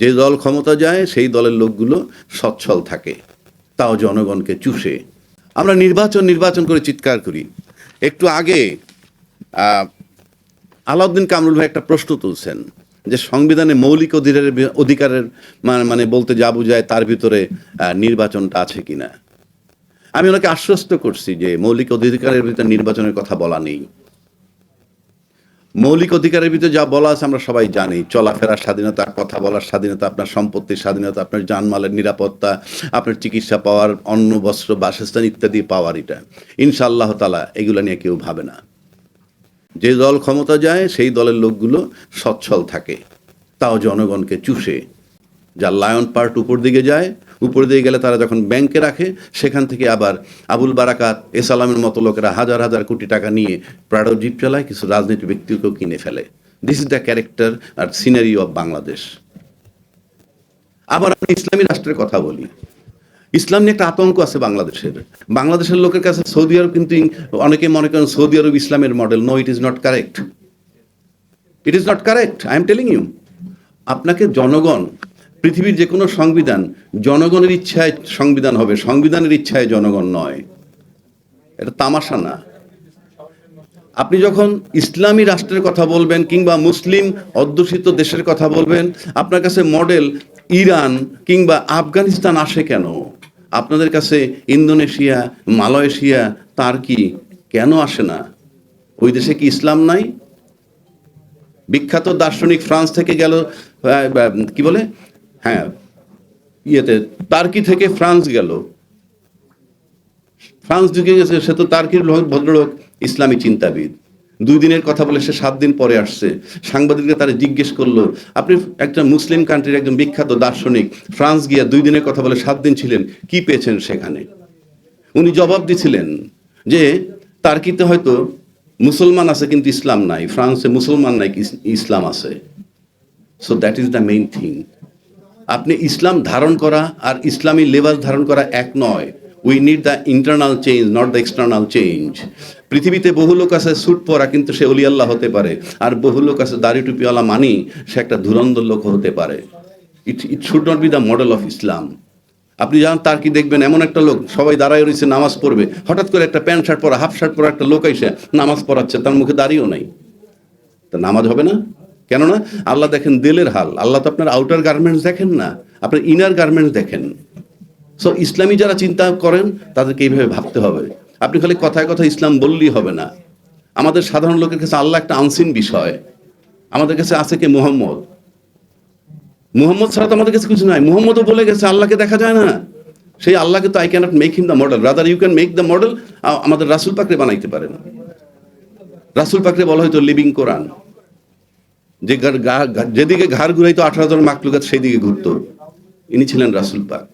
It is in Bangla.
যে দল ক্ষমতা যায়, সেই দলের লোকগুলো সচ্ছল থাকে। তাও জনগণকে চুষে। আমরা নির্বাচন নির্বাচন করে চিৎকার করি। একটু আগে আলাউদ্দিন কামরুল ভাই একটা প্রশ্ন তুলছেন যে সংবিধানে মৌলিক অধিকারের অধিকারের মানে মানে বলতে যা বুঝায় তার ভিতরে নির্বাচনটা আছে কিনা। আমি ওনাকে আশ্বস্ত করছি যে মৌলিক অধিকারের ভিতরে নির্বাচনের কথা বলা নেই। মৌলিক অধিকারের ভিতরে যা বলা আছে আমরা সবাই জানি। চলাফেরার স্বাধীনতা, কথা বলার স্বাধীনতা, আপনার সম্পত্তির স্বাধীনতা, আপনার জানমালের নিরাপত্তা, আপনার চিকিৎসা পাওয়ার অন্ন, বস্ত্র, বাসস্থান ইত্যাদি পাওয়ার এটা। ইনশাআল্লাহ তালা এগুলো নিয়ে কেউ ভাবে না। যে দল ক্ষমতা যায়, সেই দলের লোকগুলো সচ্ছল থাকে। তাও জনগণকে চুষে। যা লায়ন পার্ট উপর দিকে যায় উপর দিয়ে গেলে তারা যখন ব্যাংকে রাখে, সেখান থেকে আবার আবুল বারাকাত এসালামের মতো লোকেরা হাজার হাজার কোটি টাকা নিয়ে প্রাডো জিপ চালায় কিছু রাজনীতি ব্যক্তিকেও কিনে ফেলে। দিস ইজ দ্য ক্যারেক্টার আর সিনারি অফ বাংলাদেশ আবার আমি ইসলামী রাষ্ট্রের কথা বলি। ইসলাম নিয়ে একটা আতঙ্ক আছে বাংলাদেশের। বাংলাদেশের লোকের কাছে সৌদি আরব কিন্তু অনেকে মনে করেন সৌদি আরব ইসলামের model no it is not correct it is not correct I am telling you আপনাকে জনগণ পৃথিবীর যে কোনো সংবিধান জনগণের ইচ্ছায় সংবিধান হবে, সংবিধানের ইচ্ছায় জনগণ নয়। এটা তামাশা না। আপনি যখন ইসলামী রাষ্ট্রের কথা বলবেন কিংবা মুসলিম অধ্যুষিত দেশের কথা বলবেন, আপনার কাছে মডেল ইরান কিংবা আফগানিস্তান আসে কেন? আপনাদের কাছে ইন্দোনেশিয়া, মালয়েশিয়া, তার্কি কেন আসে না? ওই দেশে কি ইসলাম নাই? বিখ্যাত দার্শনিক ফ্রান্স থেকে গেল কি বলে? হ্যাঁ ইয়েতে টার্কি থেকে ফ্রান্স গেল। ফ্রান্স ঢুকে গেছে, সে তো তার্কির লোক- ভদ্রলোক, ইসলামী চিন্তাবিদ। দুই দিনের কথা বলে সে সাত দিন পরে আসছে। সাংবাদিকরা তারা জিজ্ঞেস করল, আপনি একটা মুসলিম কান্ট্রির একজন বিখ্যাত দার্শনিক, ফ্রান্স গিয়া দুই দিনের কথা বলে সাত দিন ছিলেন, কি পেয়েছেন সেখানে? উনি জবাব দিছিলেন যে, তার্কিতে হয়তো মুসলমান আছে কিন্তু ইসলাম নাই, ফ্রান্সে মুসলমান নাই ইসলাম আছে। So that is the main thing আপনি ইসলাম ধারণ করা আর ইসলামী লেবাস ধারণ করা এক নয়। We need the internal change not the external change পৃথিবীতে বহু লোক আছে স্যুট পরা, কিন্তু সে অলি আল্লাহ হতে পারে। আর বহু লোক আছে দাড়ি টুপিওয়ালা মানি, সে একটা ধুরন্ধর লোক হতে পারে। It it should not be the model of Islam আপনি যান তার কি দেখবেন? এমন একটা লোক, সবাই দাঁড়ায় রয়েছে, নামাজ পড়বে। হঠাৎ করে একটা প্যান্ট শার্ট পরা, হাফ শার্ট পরা একটা লোক এসে নামাজ পড়াচ্ছে, তার মুখে দাঁড়িয়েও নাই। তা নামাজ হবে না? কেননা আল্লাহ দেখেন দিলের হাল। আল্লাহ তো আপনার আউটার গার্মেন্টস দেখেন না, আপনার ইনার গার্মেন্টস দেখেন। সো ইসলামী যারা চিন্তা করেন, তাদেরকে এইভাবে ভাবতে হবে। আপনি খালি কথায় কথা ইসলাম বললেই হবে না। আমাদের সাধারণ লোকের কাছে আল্লাহ একটা আনসিন বিষয়। আমাদের কাছে আছে কে মোহাম্মদ। মুহাম্মদ ছাড়া তো আমাদের কাছে কিছু নাই। মুহাম্মদও বলে গেছে, আল্লাহকে দেখা যায় না। সেই আল্লাহকে তো I cannot make him the model rather you can make the model আমাদের রাসুল পাকরে বানাইতে পারেন। রাসুল পাকরে বলা হয়তো লিভিং কোরআন যে যেদিকে ঘাড় ঘুরাইতো আঠারো জন মাকলুকাত সেই দিকে ঘুরতো। ইনি ছিলেন রাসুল পাক।